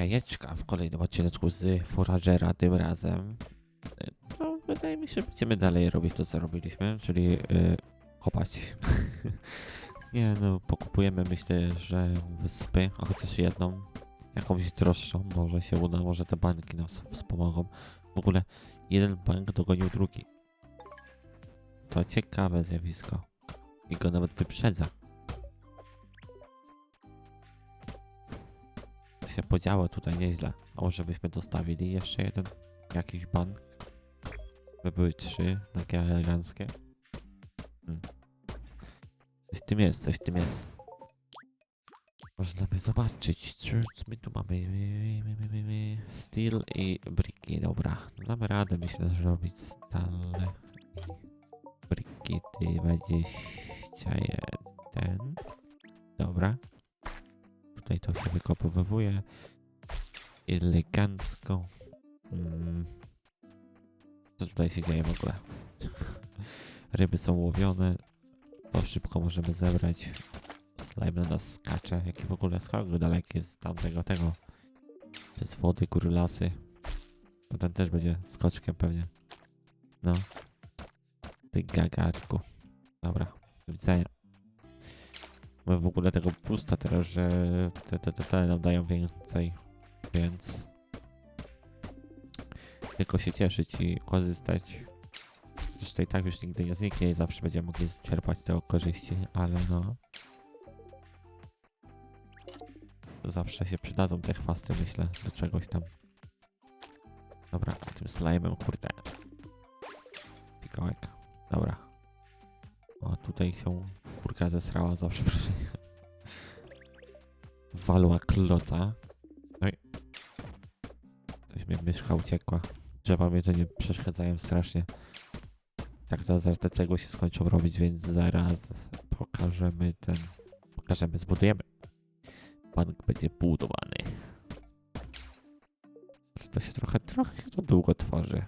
jajeczka w kolejnym odcinku z Foragera tym razem. Y, No, wydaje mi się, że będziemy dalej robić to, co robiliśmy, czyli y, kopać. Nie no, pokupujemy myślę, że wyspy, a chociaż jedną, jakąś droższą, może się uda, może te banki nas wspomogą. W ogóle jeden bank dogonił drugi. To ciekawe zjawisko. I go nawet wyprzedza. Się podziało tutaj nieźle. A może byśmy dostawili jeszcze jeden jakiś bank? By były trzy, takie eleganckie. Hmm. Coś w tym jest, coś w tym jest. Można by zobaczyć, co, my tu mamy. Steel i briki, dobra. No damy radę, myślę, zrobić stale briki 21. Dobra. Tutaj to się wykopowywuje. Elegancko. Mm. Co tutaj się dzieje w ogóle? Ryby są łowione. To szybko możemy zebrać. Slime na nas skacze. Jaki w ogóle skok daleki jest tamtego tego. Przez wody, góry, lasy. Ten też będzie skoczkiem pewnie. No. Ty gagaczku. Dobra. Do widzenia. W ogóle tego pusta teraz, że te, te, te, te nam dają więcej. Więc tylko się cieszyć i korzystać. Zresztą i tak już nigdy nie zniknie i zawsze będziemy mogli czerpać tego korzyści, ale no. Zawsze się przydadzą te chwasty, myślę, do czegoś tam. Dobra, a tym slime'em, kurde. Pikołek. Dobra. O, tutaj się kurka zesrała zawsze przy Walła kloca. Oj. Coś mnie myszka uciekła. Drzewa mnie to nie przeszkadzają strasznie. Tak to zaraz te cegły się skończą robić, więc zaraz pokażemy ten... Pokażemy, zbudujemy. Bank będzie budowany. To się trochę, trochę się to długo tworzy.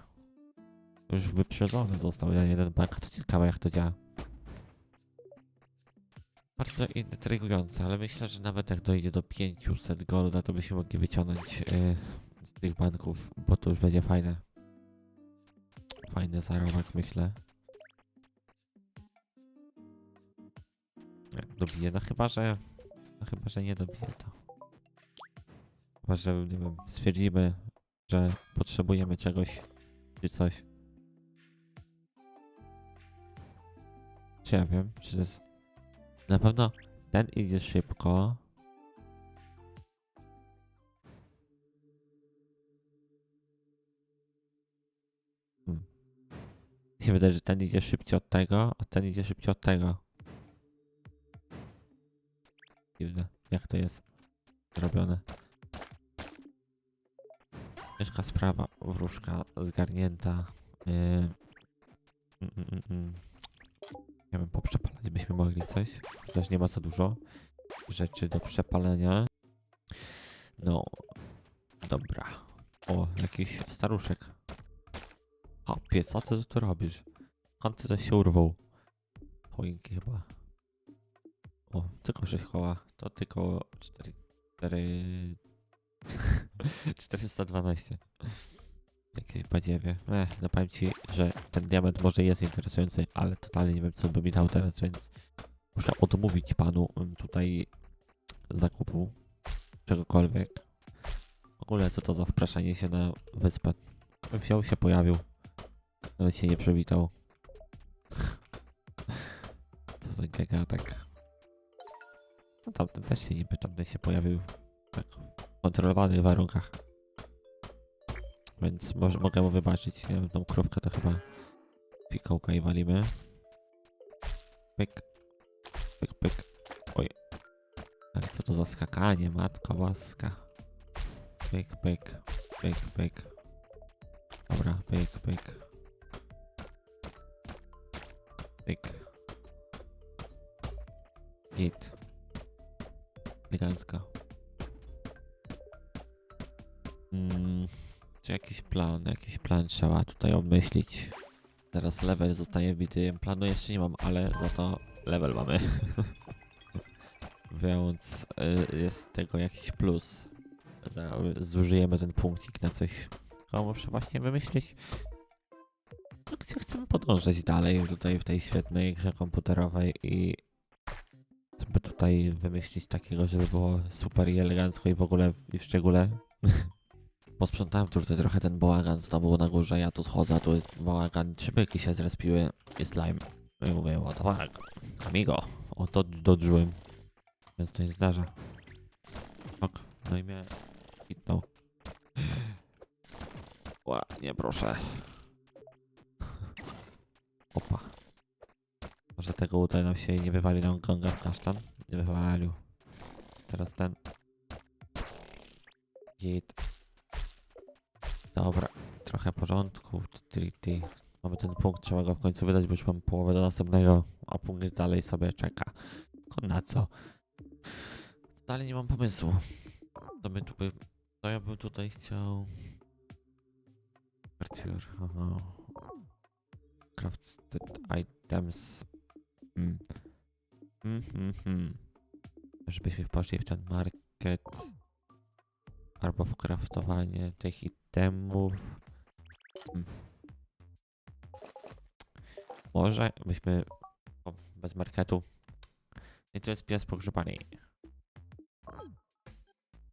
Już wyprzedzony został jeden bank. To ciekawe jak to działa. Bardzo intrygujące, ale myślę, że nawet jak dojdzie do 500 golda, to byśmy mogli wyciągnąć yy, z tych banków, bo to już będzie fajne. Fajny zarobek, myślę. Jak dobije, no chyba, że... No chyba, że nie dobije to. Chyba, że, nie wiem, stwierdzimy, że potrzebujemy czegoś, czy coś. Czy ja wiem, czy to jest... Na pewno ten idzie szybko. Hmm. Mi się wydaje, że ten idzie szybciej od tego, a ten idzie szybciej od tego. Dziwne, jak to jest zrobione. Ciężka sprawa, wróżka zgarnięta. Yy. Mm, mm, mm, mm. Nie wiem, poprzepalać byśmy mogli coś. Też nie ma za dużo rzeczy do przepalenia. No, dobra. O, jakiś staruszek. Hopie, co ty tu robisz? Skąd ty to się urwał? Choinki chyba. O, tylko 6 koła. To tylko 4... 4... 412. Jakieś badziewie. Ech, no powiem ci, że ten diament może jest interesujący, ale totalnie nie wiem, co by mi dał teraz, więc muszę odmówić panu mm, tutaj zakupu czegokolwiek. W ogóle, co to za wpraszanie się na wyspę? Wziął się, pojawił. Nawet się nie przywitał. Co za gagatek. No tamten też się niby tamten się pojawił. Tak, w kontrolowanych warunkach. Więc może, mogę mu wybaczyć. Nie wiem, tą krówkę to chyba pikołka i walimy. Pyk. Pyk, pyk. Oj. Ale co to za skakanie, matka łaska. Pyk, pyk. Pyk, pyk. Dobra, pyk, pyk. Pyk. Git. Elegancko. Mm. Czy jakiś plan, jakiś plan trzeba tutaj obmyślić. Teraz level zostaje bity. Planu jeszcze nie mam, ale za to level mamy. Więc y, jest tego jakiś plus. zużyjemy ten punkcik na coś. O, muszę właśnie wymyślić, no, gdzie chcemy podążać dalej tutaj w tej świetnej grze komputerowej i żeby tutaj wymyślić takiego, żeby było super i elegancko i w ogóle i w szczególe. Posprzątałem tu tutaj trochę ten bałagan znowu na górze, ja tu schodzę, tu jest bałagan, trzy byki się zrespiły slime. No i mówię, the fuck, amigo, o to dodżyłem. Więc to nie zdarza. Ok, no i mnie hitnął. Ła, nie proszę. Opa. Może tego uda nam się i nie wywali nam gonga w kasztan? Nie wywalił. Teraz ten. Git. Dobra, trochę porządku. Mamy ten punkt, trzeba go w końcu wydać, bo już mam połowę do następnego, a punkt dalej sobie czeka. Tylko na co? Dalej nie mam pomysłu. To my tu by... To ja bym tutaj chciał... Artur, aha. Crafted items. Mm. Mm, mm, mm. Żebyśmy poszli w ten market. Albo w craftowanie tych itemów. Mm. Może byśmy o, bez marketu. I to jest pies pogrzebany.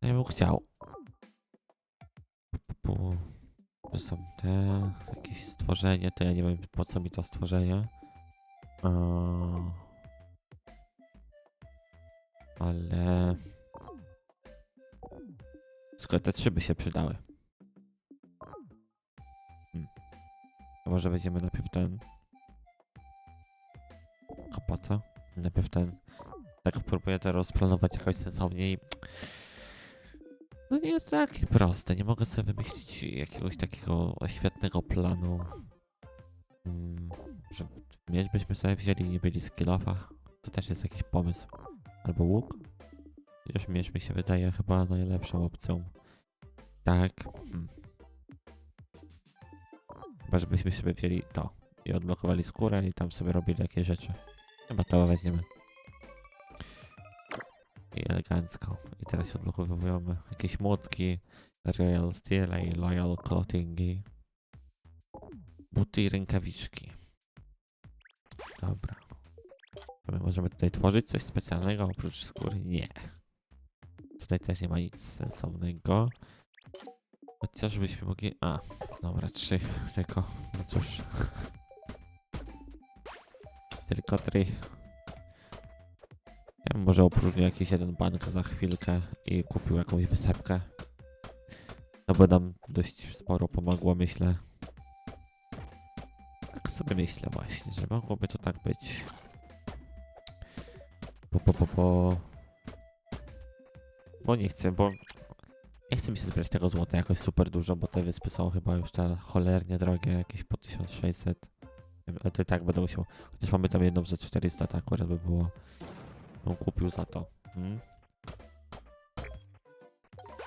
Ja bym chciał. To są te jakieś stworzenie, to ja nie wiem po co mi to stworzenie. Ale... Skoro te trzy by się przydały. Może weźmiemy najpierw ten. A po co? Najpierw ten. Tak próbuję to rozplanować jakoś sensowniej. No nie jest takie proste. Nie mogę sobie wymyślić jakiegoś takiego świetnego planu. Mm, że byśmy sobie wzięli i nie byli skillofa. To też jest jakiś pomysł. Albo łuk. Chociaż miecz mi się wydaje chyba najlepszą opcją. Tak. Hmm. Chyba żebyśmy sobie wzięli to. I odblokowali skórę i tam sobie robili jakieś rzeczy. Chyba to weźmiemy. I elegancko. I teraz odblokowujemy jakieś młotki, Royal Steel i Loyal Clothingi. Buty i rękawiczki. Dobra. My możemy tutaj tworzyć coś specjalnego oprócz skóry? Nie. Tutaj też nie ma nic sensownego. Chociaż byśmy mogli... A, dobra, trzy tylko. No cóż. Tylko trzy. Ja bym może opróżnił jakiś jeden bank za chwilkę i kupił jakąś wysepkę. To by nam dość sporo pomogło, myślę. Tak sobie myślę właśnie, że mogłoby to tak być. Po, po, po, po. Bo nie chcę, bo nie chcę mi się zbierać tego złota jakoś super dużo, bo te wyspy są chyba już te cholernie drogie, jakieś po 1600. Nie wiem, Ale to i tak będę musiał, chociaż mamy tam jedną za 400, to akurat by było. Bym kupił za to. Hmm?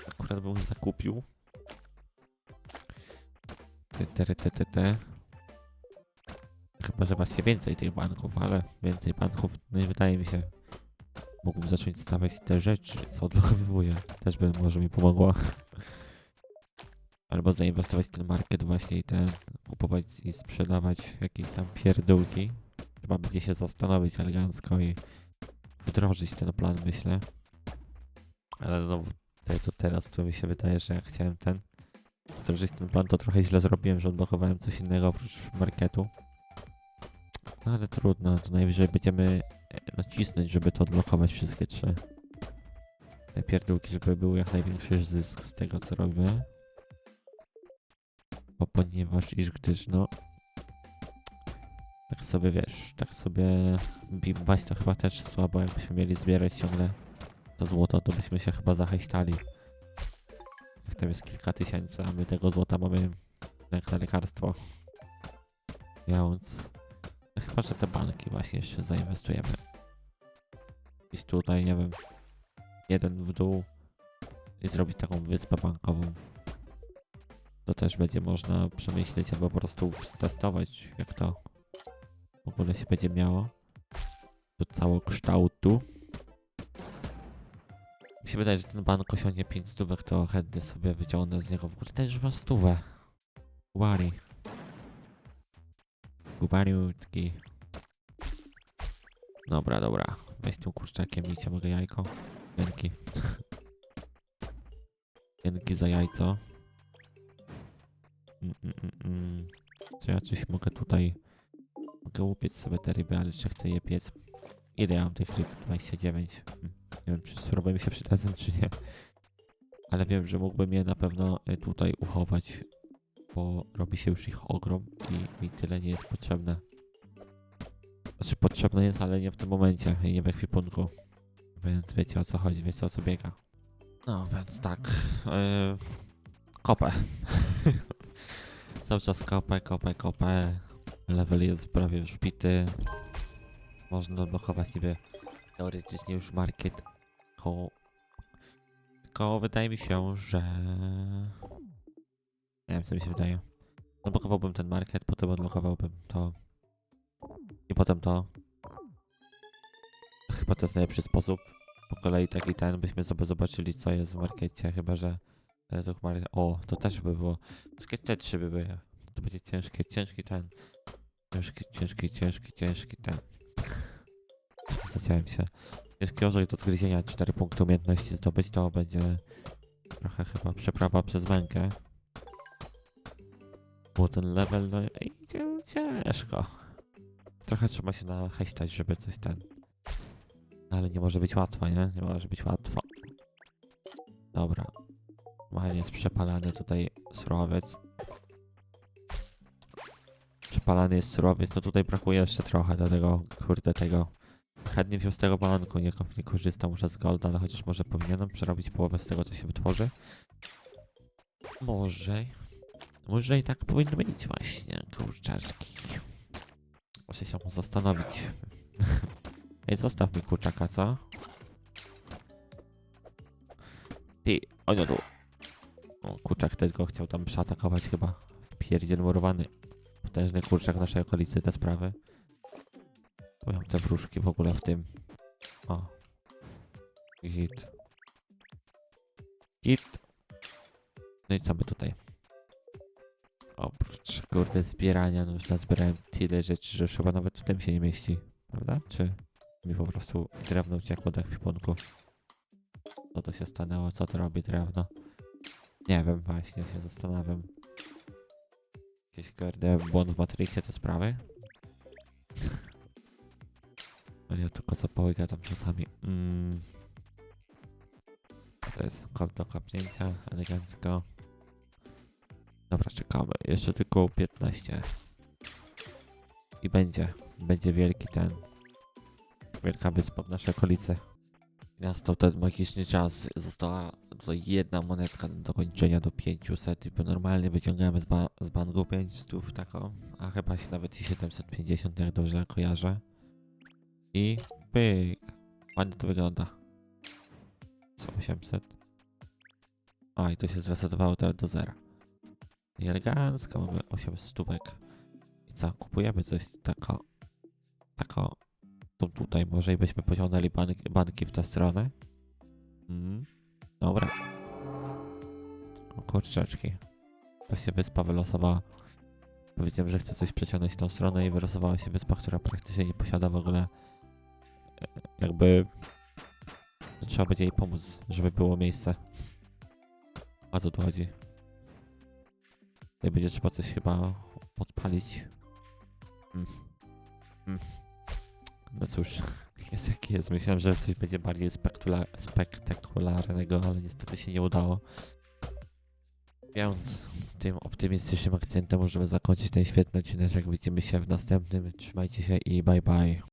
Akurat bym zakupił. Ty. Chyba, że właśnie więcej tych banków, ale więcej banków nie wydaje mi się. Mógłbym zacząć stawiać te rzeczy, co odblokowuję. Też by może mi pomogło. Albo zainwestować w ten market właśnie i ten kupować i sprzedawać jakieś tam pierdółki. Trzeba będzie się zastanowić elegancko i wdrożyć ten plan, myślę. Ale no, tutaj to teraz to mi się wydaje, że jak chciałem ten wdrożyć ten plan, to trochę źle zrobiłem, że odblokowałem coś innego oprócz marketu. No ale trudno, to najwyżej będziemy nacisnąć, żeby to odblokować wszystkie trzy. Te pierdółki, żeby był jak największy zysk z tego, co robimy. Bo ponieważ, iż gdyż no... Tak sobie, wiesz, tak sobie bimbać to chyba też słabo, jakbyśmy mieli zbierać ciągle to złoto, to byśmy się chyba zahejstali. Jak tam jest kilka tysięcy, a my tego złota mamy jak na lekarstwo. Więc... Chyba, że te banki właśnie jeszcze zainwestujemy. Gdzieś tutaj, nie wiem, jeden w dół i zrobić taką wyspę bankową. To też będzie można przemyśleć albo po prostu testować, jak to w ogóle się będzie miało. Do całokształtu. się wydaje, że ten bank osiągnie 5 stówek, to chętnie sobie wyciągnę z niego. W ogóle ten już ma stówę. Kubari. Kubariutki. Dobra, dobra. Weź tym kurczakiem cię mogę jajko. Dzięki. Dzięki za jajco. Mm, mm, mm, mm. Co ja coś mogę tutaj... Mogę upiec sobie te ryby, ale jeszcze chcę je piec. Ile ja mam tych ryb? 29. Mm. Nie wiem, czy spróbuję mi się przydadzą, czy nie. Ale wiem, że mógłbym je na pewno y, tutaj uchować, bo robi się już ich ogrom i mi tyle nie jest potrzebne. Znaczy potrzebne jest, ale nie w tym momencie i nie w ekwipunku. Więc wiecie o co chodzi, wiecie o co biega. No, więc tak. Yy, kopę. Cały czas kopę, kopę, kopę. Level jest prawie już wbity. Można odblokować niby teoretycznie już market. Tylko, tylko wydaje mi się, że... Nie wiem co mi się wydaje. Odblokowałbym ten market, potem odblokowałbym to. I potem to. Chyba to jest najlepszy sposób. Po kolei taki ten, byśmy sobie zobaczyli co jest w markecie, chyba że... O, to też by było. Wszystkie te trzy by były. To będzie ciężki, ciężki ten. Ciężki, ciężki, ciężki, ciężki ten. Zaciąłem się. Ciężki orzeł do zgryzienia 4 punkty umiejętności zdobyć, to będzie trochę chyba przeprawa przez mękę. Bo ten level no, idzie ciężko. Trochę trzeba się nachęstać, żeby coś ten. Ale nie może być łatwo, nie? Nie może być łatwo. Dobra. Normalnie jest przepalany tutaj surowiec. Przepalany jest surowiec, no tutaj brakuje jeszcze trochę do tego, kurde, tego. Chętnie wziął z tego banku, nie, nie korzystam muszę z golda, ale chociaż może powinienem przerobić połowę z tego, co się wytworzy. Może. Może i tak powinno być właśnie, kurczaczki. Muszę się zastanowić. Ej, zostaw mi kurczaka, co? Ty, o nie tu. O, kurczak też go chciał tam przeatakować chyba. Pierdziel murowany. Potężny kurczak naszej okolicy, te sprawy. Powiem te wróżki w ogóle w tym. O. Git. Git. No i co my tutaj? Oprócz kurde zbierania, no już nazbierałem tyle rzeczy, że już chyba nawet w tym się nie mieści. Prawda? Czy mi po prostu drewno uciekło do ekwipunku? Co to się stanęło? Co to robi drewno? Nie wiem, właśnie się zastanawiam. Jakiś kurde błąd w Matrixie te sprawy? Ale ja tylko co połyka tam czasami. Mm. To jest kop do kopnięcia, elegancko. Dobra, czekamy. Jeszcze tylko 15. I będzie. Będzie wielki ten. Wielka wyspa w naszej okolicy. Nastał ten magiczny czas. Została tutaj jedna monetka do dokończenia do 500. I normalnie wyciągamy z, ba z banku 500 taką. A chyba się nawet i 750, jak dobrze kojarzę. I pyk. Ładnie to wygląda. Co 800? A i to się zresetowało teraz do zera. I elegancko mamy 8 stówek. I co, kupujemy coś tako. Tako. To tutaj może i byśmy pociągnęli banki, banki w tę stronę. Mm. Dobra. O kurczeczki. To się wyspa wylosowała. Powiedziałem, że chcę coś przeciągnąć w tą stronę i wylosowała się wyspa, która praktycznie nie posiada w ogóle e, jakby trzeba będzie jej pomóc, żeby było miejsce. A co tu chodzi? Tutaj będzie trzeba coś chyba podpalić. Mm. Mm. No cóż, jest jak jest. Myślałem, że coś będzie bardziej spektakularnego, ale niestety się nie udało. Więc tym optymistycznym akcentem możemy zakończyć ten świetny odcinek. Widzimy się w następnym. Trzymajcie się i bye bye.